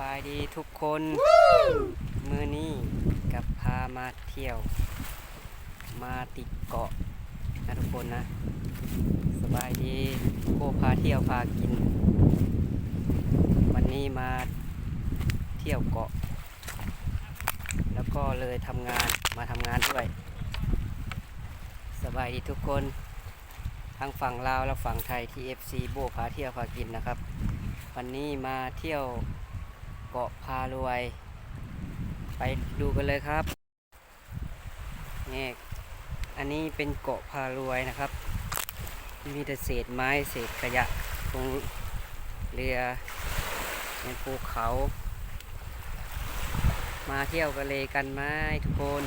บายดีทุกคน มือนี้กับพามาเที่ยว มาติดเกาะนะทุกคนนะ สบายดีโกพาเที่ยวพากิน วันนี้มาเที่ยวเกาะ แล้วก็เลยทำงานมาทำงานด้วย สบายดีทุกคน ทั้งฝั่งลาวและฝั่งไทยที่ FC โบพาเที่ยวพากินนะครับวันนี้มาเที่ยว เกาะพารวย ไปดูกันเลยครับนี่อันนี้เป็นเกาะพารวยนะครับ มีแต่เศษไม้เศษขยะตรงเรือในภูเขา มาเที่ยวกันเลยกันไหมทุกคน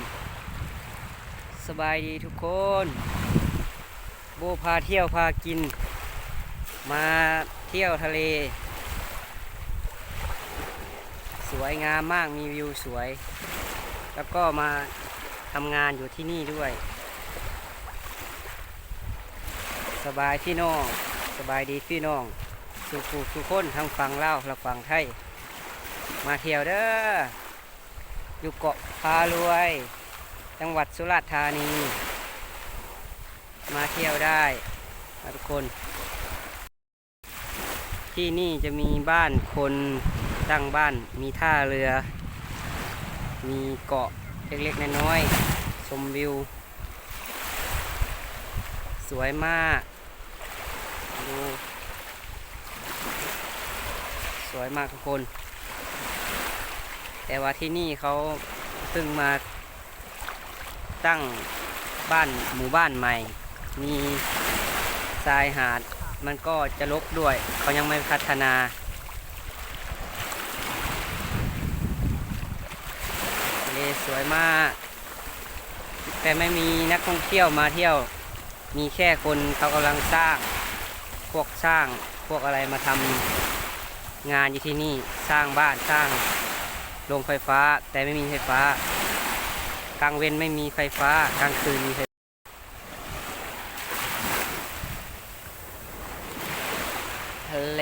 สบายดีทุกคน โบพาเที่ยวพากิน มาเที่ยวทะเล สวยงามมากมีวิวสวย แล้วก็มาทำงานอยู่ที่นี่ด้วย สบายพี่น้อง สบายดีพี่น้อง สุขสุขคนทั้งฝั่งลาวและฝั่งไทย มาเที่ยวเด้ออยู่เกาะพารวย จังหวัดสุราษฎร์ธานี มาเที่ยวได้ทุกคน ที่นี่จะมีบ้านคน ตั้งบ้านมีท่าเรือ มีเกาะเล็กๆน้อยๆชมวิว สวยมาก ดู สวยมากทุกคน แต่ว่าที่นี่เขาเพิ่งมาตั้งบ้านหมู่บ้านใหม่ มีทรายหาดมันก็จะลกด้วย เขายังไม่พัฒนาทะเล สวยมาก แต่ไม่มีนักท่องเที่ยวมาเที่ยว มีแค่คนเขากำลังสร้าง พวกสร้างพวกอะไรมาทำงานอยู่ที่นี่สร้างบ้านสร้างโรงไฟฟ้า แต่ไม่มีไฟฟ้า กลางเว้นไม่มีไฟฟ้ากลางคืนมีไฟ ทะเล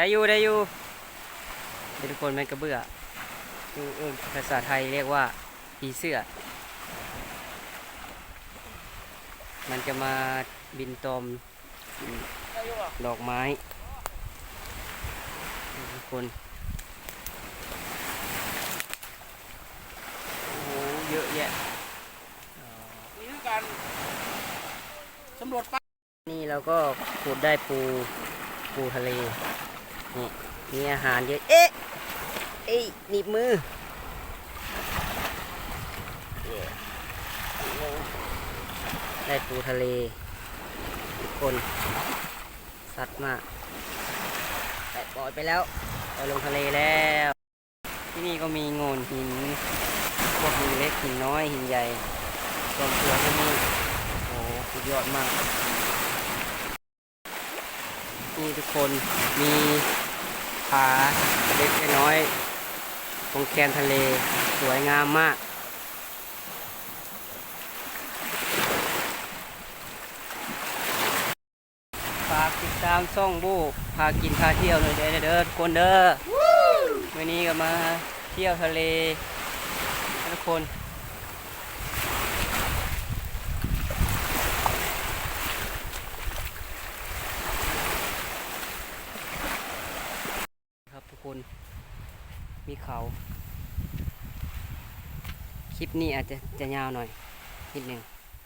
ได้อยู่ได้อยู่เดี๋ยวทุกคนมันกระเบื้อคือเออภาษาไทยเรียกว่าผีเสื้อ มันจะมาบินตอมดอกไม้ทุกคนโอ้โหเยอะแยะนี่คือการสำรวจป่านี่เราก็ขุดได้ปูปูทะเล นี่มีอาหารเยอะ เอ๊ะ เอ้ยหนีบมือได้ปูทะเล ทุกคน สัตว์มากแต่ปล่อยไปแล้วไปลงทะเลแล้ว ที่นี่ก็มีโงนหิน พวกหินเล็กหินน้อยหินใหญ่รวมตัวที่นี่โอ้โหสุดยอดมาก นี่ทุกคนมีผาเล็กน้อยตรงแกนทะเลสวยงามมาก ฝากติดตามช่องบูพากินพาเที่ยวหน่อยเด้อเด้อทุกคนเด้อวันนี้ก็มาเที่ยวทะเลทุกคนครับทุกคน มีเขา คลิปนี้อาจจะจะยาวหน่อยนิดหนึ่ง